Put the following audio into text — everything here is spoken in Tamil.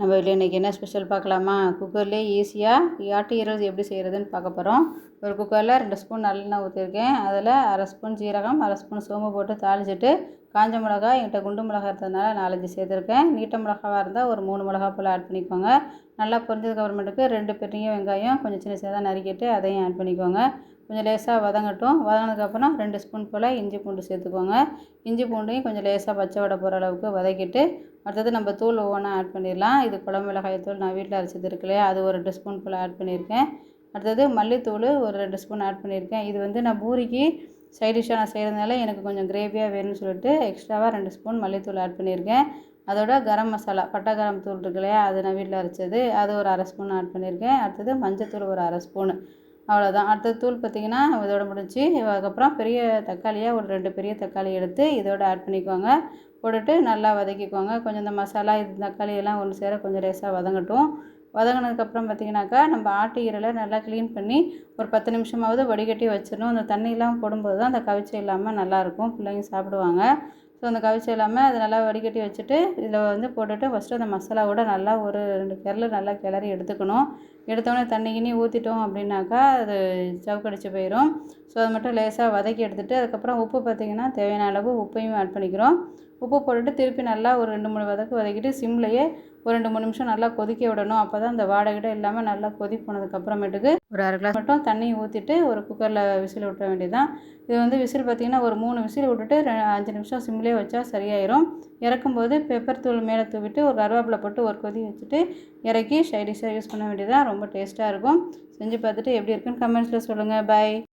நம்ம இல்லை இன்றைக்கி என்ன ஸ்பெஷல் பார்க்கலாமா? குக்கர்லேயே ஈஸியாக ஆட்டு ஈரல் எப்படி செய்கிறதுன்னு பார்க்க போகிறோம் ஒரு குக்கரில் ரெண்டு ஸ்பூன் நல்லெண்ணெய் ஊற்றிருக்கேன் அதில் அரை ஸ்பூன் ஜீரகம் அரை ஸ்பூன் சோம்பு போட்டு தாளிச்சிட்டு காஞ்ச மிளகா என்கிட்ட குண்டு மிளகா இருந்ததுனால நாலஞ்சு சேர்த்துருக்கேன். நீட்ட மிளகாவாக இருந்தால் ஒரு மூணு மிளகா போல் ஆட் பண்ணிக்கோங்க. நல்லா பொரிஞ்சதுக்கு அப்புறமேட்டுக்கு ரெண்டு பெரிய வெங்காயம் கொஞ்சம் சின்ன சின்னதாக நறுக்கிட்டு அதையும் ஆட் பண்ணிக்கோங்க. கொஞ்சம் லேசாக வதங்கட்டும். வதங்கினதுக்கப்புறம் ரெண்டு ஸ்பூன் போல் இஞ்சி பூண்டு சேர்த்துக்கோங்க. இஞ்சி பூண்டையும் கொஞ்சம் லேசாக பச்சை வடை போகிற அளவுக்கு வதக்கிட்டு அடுத்தது நம்ம தூள் ஒவ்வொன்றா ஆட் பண்ணிடலாம். இது குழம்பு மிளகாய் தூள் நான் வீட்டில் அரைச்சது இருக்கு இல்லையா அது ஒரு ரெண்டு ஸ்பூன் போல் ஆட் பண்ணியிருக்கேன். அடுத்தது மல்லித்தூள் ஒரு ரெண்டு ஸ்பூன் ஆட் பண்ணியிருக்கேன். இது வந்து நான் பூரிக்கு சைடிஷ்ஷாக நான் செய்கிறதுனால எனக்கு கொஞ்சம் கிரேவியாக வேணும்னு சொல்லிட்டு எக்ஸ்ட்ராவாக ரெண்டு ஸ்பூன் மல்லித்தூள் ஆட் பண்ணியிருக்கேன். அதோட கரம் மசாலா பட்டை கரம் தூள் இருக்கு இல்லையா அது நான் வீட்டில் அரைச்சது. அது ஒரு அரை ஸ்பூன் ஆட் பண்ணியிருக்கேன். அடுத்தது மஞ்சத்தூள் ஒரு அரை ஸ்பூனு அவ்வளோதான் அடுத்த தூள் பார்த்திங்கன்னா இதோட முடிஞ்சு அதுக்கப்புறம் பெரிய தக்காளியாக ஒரு ரெண்டு பெரிய தக்காளி எடுத்து இதோட ஆட் பண்ணிக்குவாங்க போட்டுட்டு நல்லா வதக்கிக்குவாங்க கொஞ்சம் இந்த மசாலா இது தக்காளி எல்லாம் ஒன்று சேர கொஞ்சம் லேசாக வதங்கட்டும். வதங்கினதுக்கப்புறம் பார்த்திங்கனாக்கா நம்ம ஆட்டு ஈரலை நல்லா க்ளீன் பண்ணி ஒரு பத்து நிமிஷமாவது வடிகட்டி வச்சிடணும். அந்த தண்ணியெலாம் போடும்போது தான் அந்த கவிச்சி இல்லாமல் நல்லாயிருக்கும். பிள்ளைங்க சாப்பிடுவாங்க. ஸோ அந்த கவிச்சி இல்லாமல் அதை நல்லா வடிகட்டி வச்சுட்டு இதில் வந்து போட்டுட்டு ஃபஸ்ட்டு அந்த மசாலாவோட நல்லா ஒரு ரெண்டு கிரல் நல்லா கிளறி எடுத்துக்கணும். எடுத்தோடனே தண்ணி கிண்ணி ஊற்றிட்டோம் அப்படின்னாக்கா அது சவுக்கடிச்சு போயிடும் ஸோ அதை மட்டும் லேசாக வதக்கி எடுத்துகிட்டு அதுக்கப்புறம் உப்பு பார்த்திங்கன்னா தேவையான அளவு உப்பையும் ஆட் பண்ணிக்கிறோம். உப்பு போட்டுட்டு திருப்பி நல்லா ஒரு ரெண்டு மூணு வதக்கு வதக்கிட்டு சிம்லையே ஒரு ரெண்டு மூணு நிமிஷம் நல்லா கொதிக்க விடணும். அப்போ தான் அந்த வாடகைட இல்லாமல் நல்லா கொதி போனதுக்கப்புறமேட்டுக்கு ஒரு அரை கிளாஸ் மட்டும் தண்ணி ஊற்றிட்டு ஒரு குக்கரில் விசில் விட்ட வேண்டியதுதான். இது வந்து விசில் பார்த்திங்கன்னா ஒரு மூணு விசில் விட்டுட்டு அஞ்சு நிமிஷம் சிம்லேயே வச்சா சரியாயிரும். இறக்கும்போது பெப்பர் தூள் மேலே தூவிட்டு ஒரு கருவேப்பிலை போட்டு ஒரு கொதி வச்சுட்டு இறக்கி ஷைடிஷாக யூஸ் பண்ண வேண்டியதான் ரொம்ப டேஸ்ட்டாக இருக்கும். செஞ்சு பார்த்துட்டு எப்படி இருக்குன்னு கமெண்ட்ஸில் சொல்லுங்கள் பாய்